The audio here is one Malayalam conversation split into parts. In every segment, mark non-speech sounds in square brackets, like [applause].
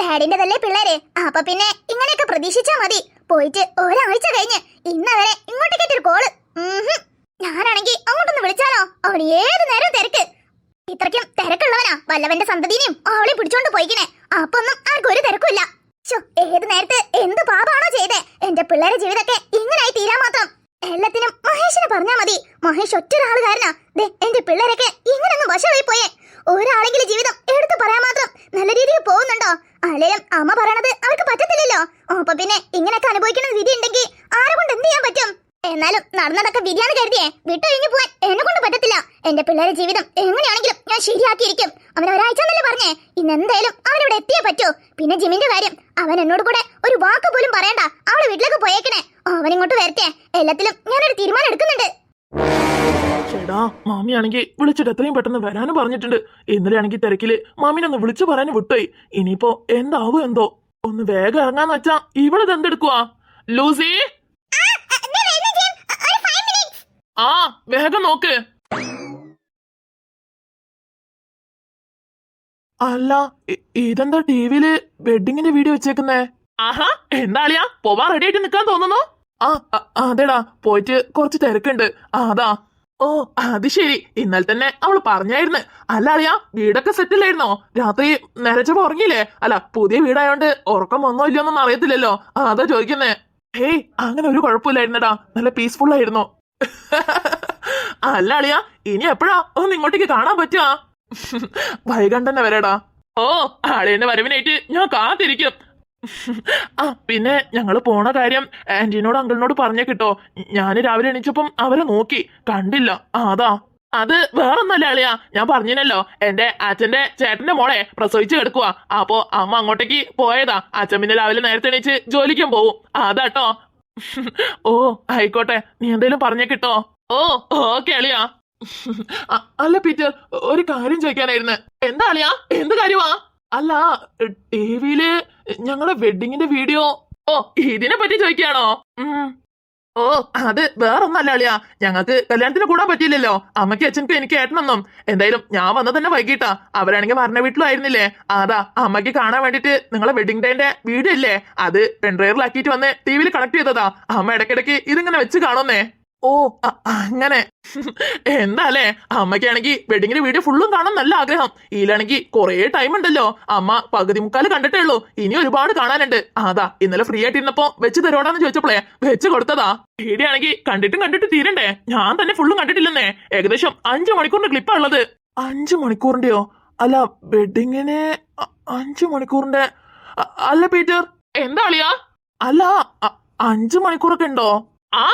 ഡാഡിന്റെതല്ലേ പിള്ളേരെ? അപ്പൊ പിന്നെ ഇങ്ങനെയൊക്കെ പ്രതീക്ഷിച്ചാ മതി. പോയിട്ട് ഒരാഴ്ച കഴിഞ്ഞ് ഇന്നവരെ ഇങ്ങോട്ടേക്ക് ഒരു കോൾ. ഞാനാണെങ്കിൽ ഞാനാണെങ്കി അങ്ങോട്ടൊന്ന് വിളിച്ചാലോ? അവൻ ഏത് നേരം തിരക്ക്. ഇത്രയ്ക്കും തിരക്കുള്ളവനാ വല്ലവന്റെ സന്തതിനെയും അവളെ പിടിച്ചോണ്ട് പോയിക്കണേ. അപ്പൊ ഒന്നും ആർക്കൊരു തിരക്കുമില്ല ഏത് നേരത്ത് എന്ത് പാപാണോ ചെയ്തേ. എന്റെ പിള്ളേരെ ജീവിതമൊക്കെ ഇങ്ങനായി തീരാ മാത്രം. എല്ലാത്തിനും മഹേഷിനെ പറഞ്ഞാ മതി. മഹേഷ് ഒറ്റൊരാൾ കാരനാ ദേ എന്റെ പിള്ളേരൊക്കെ ഇങ്ങനൊന്നും വശമായി പോയേ ഒരാളെങ്കിലും ജീവിതം എടുത്തു പറയാൻ മാത്രം നല്ല രീതിയിൽ പോകുന്നുണ്ടോ അല്ലെങ്കിലും അമ്മ പറയണത് അവർക്ക് പറ്റത്തില്ലല്ലോ അപ്പൊ പിന്നെ ഇങ്ങനെയൊക്കെ അനുഭവിക്കുന്ന വിധി ഉണ്ടെങ്കിൽ ആരെ കൊണ്ട് എന്ത് ചെയ്യാൻ പറ്റും എന്നാലും നടന്നതൊക്കെ വിധിയാണ് കരുതിയേ വിട്ടൊഴിഞ്ഞു പോവാൻ എന്നെ കൊണ്ട് പറ്റത്തില്ല എന്റെ പിള്ളേരെ ജീവിതം എങ്ങനെയാണെങ്കിലും ഞാൻ ശരിയാക്കിയിരിക്കും. അവൻ ഒരാഴ്ച എന്നല്ലേ പറഞ്ഞേ? ഇന്ന് എന്തായാലും അവനിവിടെ എത്തിയേ പറ്റൂ. പിന്നെ ജിമിന്റെ കാര്യം അവൻ എന്നോട് കൂടെ ഒരു വാക്ക് പോലും പറയണ്ട. അവളെ വീട്ടിലേക്ക് പോയേക്കണേ. അവൻ ഇങ്ങോട്ട് വരട്ടെ. എല്ലാത്തിലും ഞാനൊരു തീരുമാനം എടുക്കുന്നുണ്ട്. ചേടാ മാമിയാണെങ്കിൽ വിളിച്ചിട്ട് എത്രയും പെട്ടെന്ന് വരാനും പറഞ്ഞിട്ടുണ്ട്. ഇന്നലെ ആണെങ്കിൽ തിരക്കിൽ മാമിനെ ഒന്ന് വിളിച്ചു പറയാനും വിട്ടോയി ഇനിയിപ്പോ എന്താവും എന്തോ. ഒന്ന് വേഗം ഇറങ്ങാന്ന് വെച്ചാ ഇവളത് എന്തെടുക്കുവാ ലൂസി? ആ വേഗം നോക്ക്. അല്ല ഇതെന്താ ടിവിയിൽ വെഡിങ്ങിന്റെ വീഡിയോ വെച്ചേക്കുന്നേ? ആഹാ എന്താ അളിയാ പോവാൻ റെഡി ആയിട്ട് നിക്കാൻ തോന്നുന്നു? ആ അതെടാ പോയിട്ട് കുറച്ച് തിരക്കുണ്ട്. അതാ. ഓ അത് ശരി. ഇന്നലെ തന്നെ അവൾ പറഞ്ഞായിരുന്നു. അല്ല അളിയാ വീടൊക്കെ സെറ്റിലായിരുന്നോ രാത്രി നരച്ചപ്പോ ഉറങ്ങിയില്ലേ? അല്ല പുതിയ വീടായോണ്ട് ഉറക്കം വന്നോ ഇല്ലയോന്നൊന്നും അറിയത്തില്ലല്ലോ. ആ, അതാ ചോദിക്കുന്നേ. ഹേയ് അങ്ങനെ ഒരു കുഴപ്പമില്ലായിരുന്നടാ. നല്ല പീസ്ഫുൾ ആയിരുന്നു. [laughs] അല്ല അളിയാ ഇനി എപ്പോഴാ? ഒന്ന് ഇങ്ങോട്ടേക്ക് കാണാൻ പറ്റുക വൈകണ്ഠ തന്നെ വരടാ. ഓ ആളേന്റെ വരവിനായിട്ട് ഞാൻ കാത്തിരിക്കും. ആ പിന്നെ ഞങ്ങൾ പോണ കാര്യം ആന്റീനോട് അങ്കിളിനോട് പറഞ്ഞേ കിട്ടോ. ഞാൻ രാവിലെ എണീച്ചപ്പം അവരെ നോക്കി. കണ്ടില്ല. അതാ. അത് വേറൊന്നല്ല അളിയാ. ഞാൻ പറഞ്ഞില്ലല്ലോ എന്റെ അച്ഛന്റെ ചേട്ടന്റെ മോളെ പ്രസവിച്ച് കിടക്കുക അപ്പോ അമ്മ അങ്ങോട്ടേക്ക് പോയതാ. അച്ഛൻ പിന്നെ രാവിലെ നേരത്തെ എണീച്ച് ജോലിക്കും പോവും. അതാട്ടോ ഓ ആയിക്കോട്ടെ. നീ എന്തേലും പറഞ്ഞേ കിട്ടോ. ഓ ഓക്കെ അളിയാ. അല്ല പീറ്റർ ഒരു കാര്യം ചോദിക്കാനായിരുന്നു. എന്താ അളിയാ? എന്ത് കാര്യമാ? അല്ല ടിവിയിൽ ഞങ്ങളുടെ വെഡിങ്ങിന്റെ വീഡിയോ. ഓ ഇതിനെ പറ്റി ചോദിക്കാണോ ഓ അത് വേറൊന്നല്ല അളിയാ. ഞങ്ങൾക്ക് കല്യാണത്തിന് കൂടാൻ പറ്റിയില്ലല്ലോ. അമ്മയ്ക്ക് അച്ഛനക്കും എനിക്ക് ഏട്ടനൊന്നും. എന്തായാലും ഞാൻ വന്നത് തന്നെ വൈകിട്ടാ. അവരാണെങ്കിൽ മരണ വീട്ടിലും ആയിരുന്നില്ലേ അതാ അമ്മയ്ക്ക് കാണാൻ വേണ്ടിട്ട് നിങ്ങളെ വെഡിങ് ഡേന്റെ വീഡിയോ ഇല്ലേ? അത് പെൺഡ്രൈവറിലാക്കിയിട്ട് വന്ന് ടി വിയിൽ കണക്ട് ചെയ്തതാ. അമ്മ ഇടയ്ക്കിടയ്ക്ക് ഇതിങ്ങനെ വെച്ച് കാണുന്നേ. ഓ അങ്ങനെ. എന്താല്ലേ അമ്മയ്ക്കാണെങ്കിൽ വെഡിങ്ങിന്റെ വീഡിയോ ഫുള്ളും കാണാൻ നല്ല ആഗ്രഹം. ഇതിലാണെങ്കിൽ കുറേ ടൈം ഉണ്ടല്ലോ. അമ്മ പകുതി മുക്കാൽ കണ്ടിട്ടേ ഉള്ളൂ. ഇനി ഒരുപാട് കാണാനുണ്ട്. അതാ ഇന്നലെ ഫ്രീ ആയിട്ട് ഇരുന്നപ്പോ വെച്ച് തരോടാന്ന് ചോദിച്ചപ്പോളേ വെച്ച് കൊടുത്തതാ. വീഡിയോ ആണെങ്കിൽ കണ്ടിട്ടും കണ്ടിട്ട് തീരണ്ടേ? ഞാൻ തന്നെ ഫുള്ളും കണ്ടിട്ടില്ലെന്നേ. ഏകദേശം അഞ്ചു മണിക്കൂറിന്റെ ക്ലിപ്പാ ഉള്ളത്. അഞ്ചു മണിക്കൂറിന്റെയോ? അല്ല വെഡിങ്ങിന് അഞ്ചു മണിക്കൂറിന്റെ അല്ല പീറ്റർ. എന്താ അളിയാ? അല്ല അഞ്ചു മണിക്കൂറൊക്കെ ഉണ്ടോ? ആ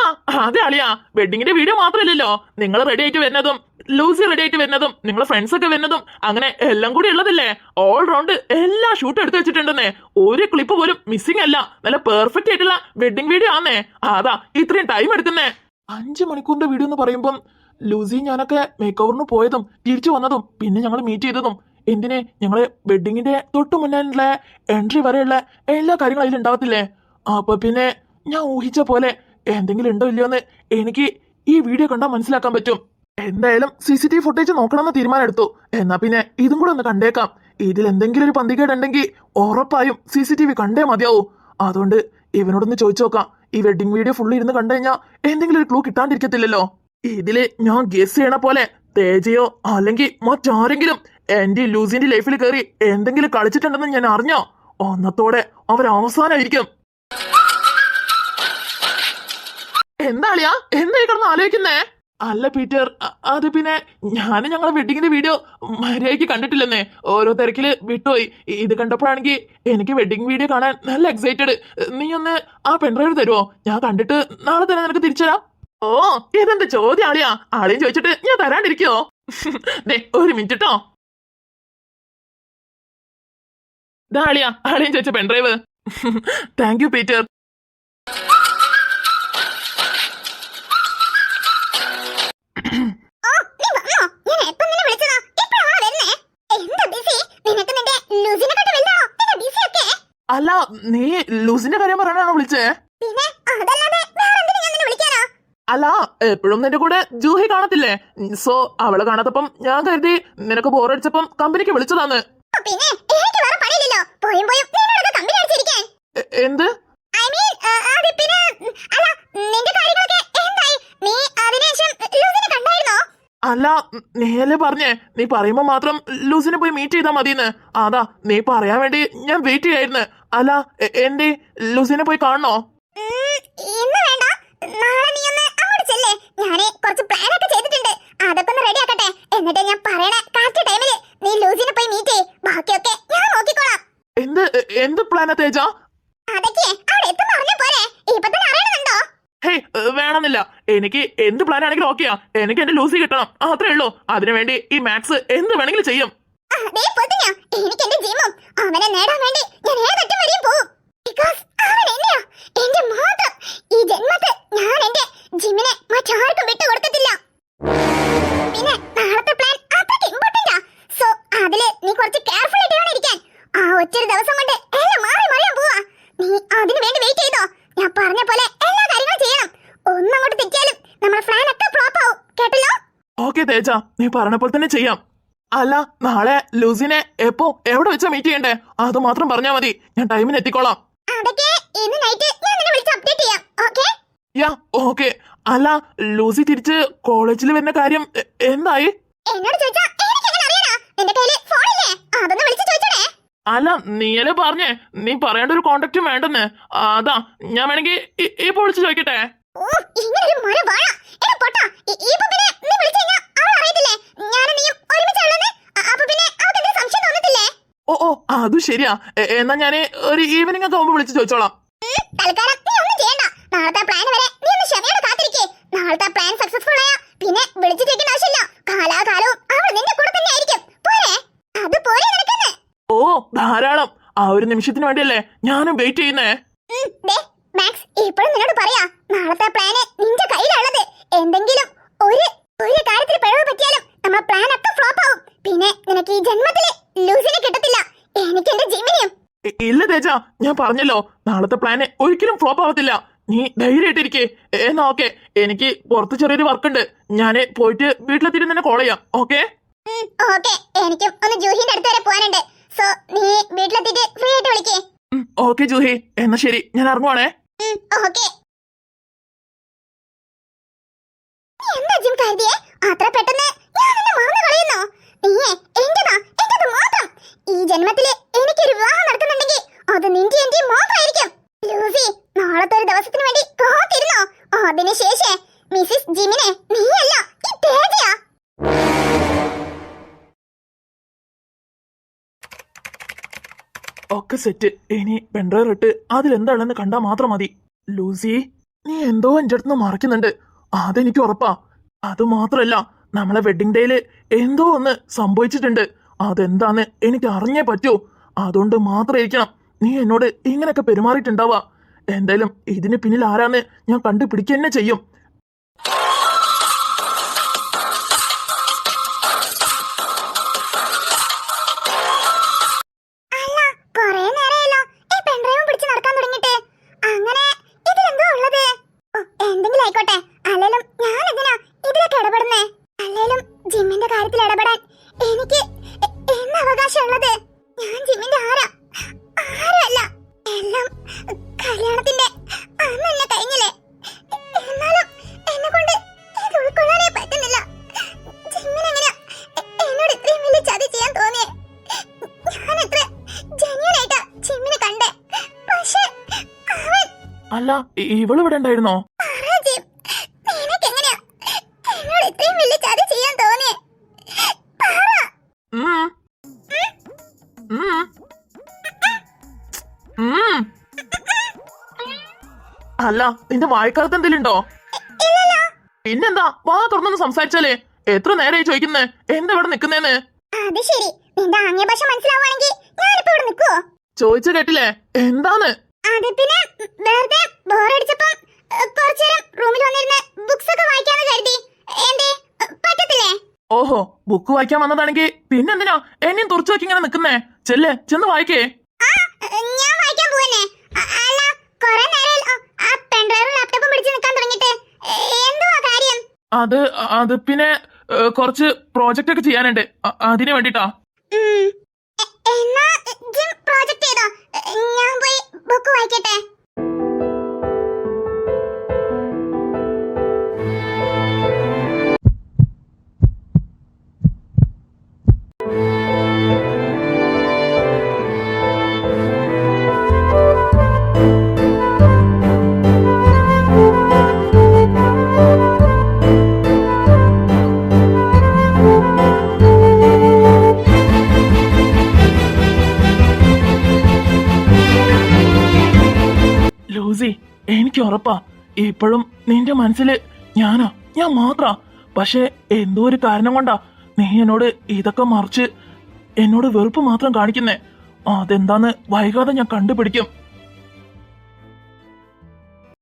അതെ അളിയാ. വെഡിങ്ങിന്റെ വീഡിയോ മാത്രമല്ലല്ലോ. നിങ്ങൾ റെഡി ആയിട്ട് വരുന്നതും ലൂസി റെഡി ആയിട്ട് വരുന്നതും നിങ്ങളെ ഫ്രണ്ട്സ് ഒക്കെ വരുന്നതും അങ്ങനെ എല്ലാം കൂടി ഉള്ളതല്ലേ? ഓൾ റൗണ്ട് എല്ലാ ഷൂട്ട് എടുത്തു വെച്ചിട്ടുണ്ടെന്നേ. ഒരു ക്ലിപ്പ് പോലും മിസ്സിംഗ് അല്ല. നല്ല പെർഫെക്റ്റ് ആയിട്ടുള്ള വെഡിങ് വീഡിയോ ആന്നേ. അതാ ഇത്രയും ടൈം എടുക്കുന്നേ. അഞ്ചു മണിക്കൂറിന്റെ വീഡിയോ എന്ന് പറയുമ്പം ലൂസി ഞാനൊക്കെ മേക്ക് ഓവറിന് പോയതും തിരിച്ചു വന്നതും പിന്നെ ഞങ്ങൾ മീറ്റ് ചെയ്തതും എന്തിനെ ഞങ്ങളെ വെഡിങ്ങിന്റെ തൊട്ടു മുന്നിലുള്ള എൻട്രി വരെയുള്ള എല്ലാ കാര്യങ്ങളും അതിൽ ഉണ്ടാവത്തില്ലേ അപ്പൊ പിന്നെ ഞാൻ ഊഹിച്ച പോലെ എന്തെങ്കിലും ഉണ്ടോ ഇല്ലയോ എന്ന് എനിക്ക് ഈ വീഡിയോ കണ്ടാൽ മനസ്സിലാക്കാൻ പറ്റും. എന്തായാലും C C T V footage നോക്കണമെന്ന് തീരുമാനമെടുത്തു. എന്നാ പിന്നെ ഇതും കൂടെ ഒന്ന് കണ്ടേക്കാം. ഇതിൽ എന്തെങ്കിലും ഒരു പന്തികേട് ഉണ്ടെങ്കിൽ ഉറപ്പായും സി സി ടി വി കണ്ടേ മതിയാവൂ. അതുകൊണ്ട് ഇവനോടൊന്ന് ചോദിച്ചു നോക്കാം. ഈ വെഡിങ് വീഡിയോ ഫുള്ള് ഇരുന്ന് കണ്ടു കഴിഞ്ഞാൽ എന്തെങ്കിലും ഒരു ക്ലൂ കിട്ടാണ്ടിരിക്കത്തില്ലല്ലോ. ഇതിൽ ഞാൻ ഗസ് ചെയ്യണ പോലെ തേജയോ അല്ലെങ്കിൽ മറ്റാരെങ്കിലും എന്റെ ലൂസിന്റെ ലൈഫിൽ കയറി എന്തെങ്കിലും കളിച്ചിട്ടുണ്ടെന്ന് ഞാൻ അറിഞ്ഞോ അന്നത്തോടെ അവർ എന്താളിയാ എന്തായി കിടന്ന് ആലോചിക്കുന്നേ? അല്ല പീറ്റർ അത് പിന്നെ ഞാൻ ഞങ്ങളെ വെഡിങ്ങിന്റെ വീഡിയോ മര്യാദയ്ക്ക് കണ്ടിട്ടില്ലെന്നേ. ഓരോ തിരക്കിൽ വിട്ടുപോയി. ഇത് കണ്ടപ്പോഴാണെങ്കിൽ എനിക്ക് വെഡിങ് വീഡിയോ കാണാൻ നല്ല എക്സൈറ്റഡ് നീ ഒന്ന് ആ പെൺഡ്രൈവ് തരുമോ ഞാൻ കണ്ടിട്ട് നാളെ തന്നെ നിനക്ക് തിരിച്ചുതരാം. ഓ ഇതെന്ത് ചോദ്യം ആളിയാ ആളെയും ചോദിച്ചിട്ട് ഞാൻ തരാണ്ടിരിക്കോ ദേ ഒരു മിനിറ്റ് കേട്ടോ ദാളിയാ ആളെയും ചോദിച്ച പെൺഡ്രൈവ് താങ്ക് യു പീറ്റർ. അല്ല നീ ലൂസിന്റെ കാര്യം പറയാനാണോ വിളിച്ചേ? അല്ല എപ്പോഴും നിന്റെ കൂടെ ജൂഹി കാണത്തില്ലേ? സോ അവൾ കാണാത്തപ്പം ഞാൻ കരുതി നിനക്ക് ബോറടിച്ചപ്പം കമ്പനിക്ക് വിളിച്ചതാന്ന്. എന്ത്? ഐ മീൻ അത് പിന്നെ അല്ല നിന്റെ അല്ല നേരെ പറഞ്ഞേ. നീ പറയുമ്പോ മാത്രം ലൂസിനെ പോയി മീറ്റ് ചെയ്താൽ മതിയെന്ന്. അതാ നീ പറയാൻ വേണ്ടി ഞാൻ വെയിറ്റ് ചെയ്യായിരുന്നു. അല്ല എന്റെ ലൂസിനെ പോയി കാണണോ? ഇന്ന് വേണ്ട. നാളെ നീ ഒന്ന് അങ്ങോട്ട് ചെല്ലേ. ഞാൻ കുറച്ച് പ്ലാൻ ഒക്കെ ചെയ്തിട്ടുണ്ട്. അതൊക്കെ ഒന്ന് റെഡി ആക്കട്ടെ. എന്നിട്ട് ഞാൻ പറയണ കറക്റ്റ് ടൈമിൽ നീ ലൂസിനെ പോയി മീറ്റ് ചെയ് ബാക്കിയൊക്കെ ഞാൻ നോക്കിക്കോളാം. എന്ത് എന്ത് പ്ലാനാ തേജ? അതൊക്കെ അവിടെ എത്തുമ്പോ അറിഞ്ഞ പോരെ. ഇപ്പൊ തന്നെ അറിയണമെന്നുണ്ടോ ഹേയ് വേണമെന്നില്ല. എനിക്ക് എന്ത് പ്ലാൻ ആണെങ്കിലും ഓക്കെയാ എനിക്ക് എന്റെ ലൂസി കിട്ടണം. അത്രേ ഉള്ളൂ. അതിനുവേണ്ടി ഈ മാത്സ് എന്ത് വേണമെങ്കിലും ചെയ്യും. എനിക്ക് എന്റെ ജീവം അവനെ നേടാൻ വേണ്ടി ഞാൻ വരെയും ബിക്കോസ് അവൻ നീ പറഞ്ഞ പോലെ തന്നെ ചെയ്യാം. അല്ല നാളെ ലൂസിനെ എപ്പോ എവിടെ വെച്ചാ മീറ്റ് ചെയ്യണ്ടേ? അത് മാത്രം പറഞ്ഞാ മതി. ഞാൻ ടൈമിന് എത്തിക്കോളാം. യാ ഓക്കെ അല്ല ലൂസി തിരിച്ച് കോളേജിൽ വരുന്ന കാര്യം എന്തായി? അല്ല നീയല്ലേ പറഞ്ഞേ? നീ പറയേണ്ട ഒരു കോണ്ടാക്റ്റും വേണ്ടെന്ന്. അതാ ഞാൻ വേണമെങ്കിൽ ഇപ്പൊ വിളിച്ചു ചോദിക്കട്ടെ ഓ ഇങ്ങനെ ഒരു മഴ വാഴ. എടാ പൊട്ടാ ഇപ്പൊ പിന്നെ നീ വിളിച്ചു കഴിഞ്ഞാ ഞാനും നീയും അപ്പൊ പിന്നെ അവൾക്ക് എന്തെങ്കിലും സംശയം തോന്നത്തില്ലേ? ഓ ഓ അത് ശരിയാ. എന്നാ ഞാൻ ഒരു ഈവനിങ് ഒക്കെ ആവുമ്പോ വിളിച്ച് ചോദിച്ചോളാം. തൽക്കാലം നീ ഒന്നും ചെയ്യണ്ട. നാളത്തെ പ്ലാൻ വരെ നീ ഒന്ന് ക്ഷമയോടെ കാത്തിരിക്കേ. നാളത്തെ പ്ലാൻ സക്സസ്ഫുൾ ആയാ. പിന്നെ വിളിച്ചു ചോദിക്കേണ്ട ആവശ്യമില്ല. കാലാകാലവും അവൾ നിന്റെ കൂടെ തന്നെ ആയിരിക്കും. പോരെ? അത് പോരെ നിനക്കെന്ന്? ഓ ധാരാളം. ആ ഒരു നിമിഷത്തിന് വേണ്ടിയല്ലേ ഞാനും വെയിറ്റ് ചെയ്യുന്നേ. മാക്സ് ഇപ്പോഴും നിന്നോട് പറയാ നാളത്തെ പ്ലാന് നിന്റെ കയ്യിലുള്ളത് എന്തെങ്കിലും ഒരു ഒരു കാര്യത്തിൽ പിഴവ് പറ്റിയാലും നമ്മുടെ പ്ലാൻ ഒക്കെ ഫ്ലോപ്പ് ആവും. പിന്നെ നിനക്ക് ഈ ജന്മത്തിലെ ലൂസിനെ കിട്ടത്തില്ല. എനിക്ക് എന്റെ ജിമ്മിനെയും ഇല്ല തേജ ഞാൻ പറഞ്ഞല്ലോ. നാളത്തെ പ്ലാന് ഒരിക്കലും ഫ്ലോപ്പ് ആവത്തില്ല. നീ ധൈര്യമായിട്ടിരിക്കേ. എന്നാ ഓക്കെ. എനിക്ക് പുറത്ത് ചെറിയൊരു വർക്ക് ഉണ്ട് ഞാൻ പോയിട്ട് വീട്ടിലെത്തിയിട്ട് നിന്നെ കോൾ ചെയ്യാം. ഓക്കെ? ഓക്കെ. എനിക്കും ഒന്ന് ജൂഹിന്റെ അടുത്ത് വരെ പോകാനുണ്ട്. സോ നീ വീട്ടിലെത്തിയിട്ട് ഫ്രീ ആയിട്ട് വിളിക്കേ. ഓക്കെ ജൂഹി. എന്നാ ശരി. ഞാൻ ഇറങ്ങുവാണേ. ഓക്കെ. കരുതിയേ അത്ര പെട്ടെന്ന് ഞാൻ നിന്നെ മറന്നു കളയുന്നോ? നീയേ എന്റേതാ എന്റേത് മാത്രം. ഈ ജന്മത്തിലെ എനിക്കൊരു വിവാഹം നടക്കുന്നുണ്ടെങ്കിൽ അത് നിന്റെ എന്റെ മാത്രമായിരിക്കും. ലൂസി നാളത്തെ ഒരു ദിവസത്തിന് വേണ്ടി കാത്തിരുന്നോ? അതിനുശേഷം മിസ്സിസ് ജിമിനെ നീയല്ല ഈ തേജയാ. ഒക്കെ സെറ്റ്. ഇനി പെൻഡ്രൈവ് ഇട്ട് അതിലെന്താണെന്ന് കണ്ടാൽ മാത്രം മതി. ലൂസി നീ എന്തോ എന്റെ അടുത്ത് നിന്ന് മറക്കുന്നുണ്ട്. അതെനിക്ക് ഉറപ്പാ. അത് മാത്രല്ല നമ്മളെ വെഡിങ് ഡേയിൽ എന്തോ ഒന്ന് സംഭവിച്ചിട്ടുണ്ട്. അതെന്താന്ന് എനിക്ക് അറിഞ്ഞേ പറ്റൂ. അതുകൊണ്ട് മാത്രമായിരിക്കണം നീ എന്നോട് ഇങ്ങനെയൊക്കെ പെരുമാറിയിട്ടുണ്ടാവുക. എന്തായാലും ഇതിന് പിന്നിൽ ആരാന്ന് ഞാൻ കണ്ടുപിടിക്കുക തന്നെ ചെയ്യും. ഇടപെടാൻ എനിക്ക് എന്ന് ഞാൻ ജിമ്മിന്റെ ആരാ? ആരല്ല എല്ലാം കല്യാണത്തിന്റെ അന്ന് കഴിഞ്ഞില്ലേ? എന്നാലും എന്നെ കൊണ്ട് ഇത് ഉൾക്കൊള്ളാനേ പറ്റുന്നില്ല. ജിമ്മിനെങ്ങനെയാ എ- എന്നോട് ഇത്രയും വലിയ ചതി ചെയ്യാൻ തോന്നിയേ? ഞാൻ എത്ര ജിമ്മിനെ കണ്ടേ? പക്ഷേ അല്ല ഇവളിവിടെ ഉണ്ടായിരുന്നോ പറ ജിം നിനക്കെങ്ങനെയാ എന്നോട് ഇത്രയും വലിയ ചതി ചെയ്യാൻ തോന്നിയേ പറ ഉം. ഉം. ഉം. അല്ല നിന്റെ വായക്കാലത്ത് എന്തെങ്കിലും പിന്നെന്താ? വാ തുറന്നൊന്ന് സംസാരിച്ചാലേ. എത്ര നേരമായി ചോദിക്കുന്നേ? എന്താ ഇവിടെ നിക്കുന്നേന്ന്? അത് ശരി. നിന്റെ ആംഗ്യ ഭാഷ മനസ്സിലാവുകയാണെങ്കിൽ ഞാനിപ്പോ ഇവിടെ നിൽക്കുവോ? ചോദിച്ചു കേട്ടില്ലേ? എന്താന്ന്? അത് പിന്നെ വെറുതെ ബോറടിച്ചപ്പം കുറച്ചേരം റൂമിൽ വന്നിരുന്ന് ബുക്സ് ഒക്കെ വായിക്കാന്ന് കരുതി. എന്തേ പറ്റത്തില്ലേ? ഓഹോ ബുക്ക് വായിക്കാൻ വന്നതാണെങ്കിൽ പിന്നെന്തിനാ എന്നെയും തുറച്ചു വെക്കി ഇങ്ങനെ നിക്കുന്നേ? ചെല്ലേ ചെന്ന് വായിക്കേ. ഞാൻ വായിക്കാൻ പോവനെ അല്ല കൊറേ നേരം ആ പെൺഡ്രൈവും ലാപ്ടോപ്പും പിടിച്ച് നിൽക്കാൻ തുടങ്ങിയിട്ട്. കാര്യം. അത് അത് പിന്നെ കുറച്ച് പ്രോജക്റ്റ് ഒക്കെ ചെയ്യാനുണ്ട്. അതിനു വേണ്ടിട്ടാ. എന്നാ ജിം പ്രോജക്റ്റ് ചെയ്തോ? ഞാൻ പോയി ബുക്ക് വായിക്കട്ടെ. എനിക്ക് ഉറപ്പാ ഇപ്പോഴും നിന്റെ മനസ്സിൽ ഞാനാ. ഞാൻ മാത്രാ. പക്ഷെ എന്തോ ഒരു കാരണം കൊണ്ടാ നീ എന്നോട് ഇതൊക്കെ മറിച്ച് എന്നോട് വെറുപ്പ് മാത്രം കാണിക്കുന്നേ. അതെന്താന്ന് വൈകാതെ ഞാൻ കണ്ടുപിടിക്കും.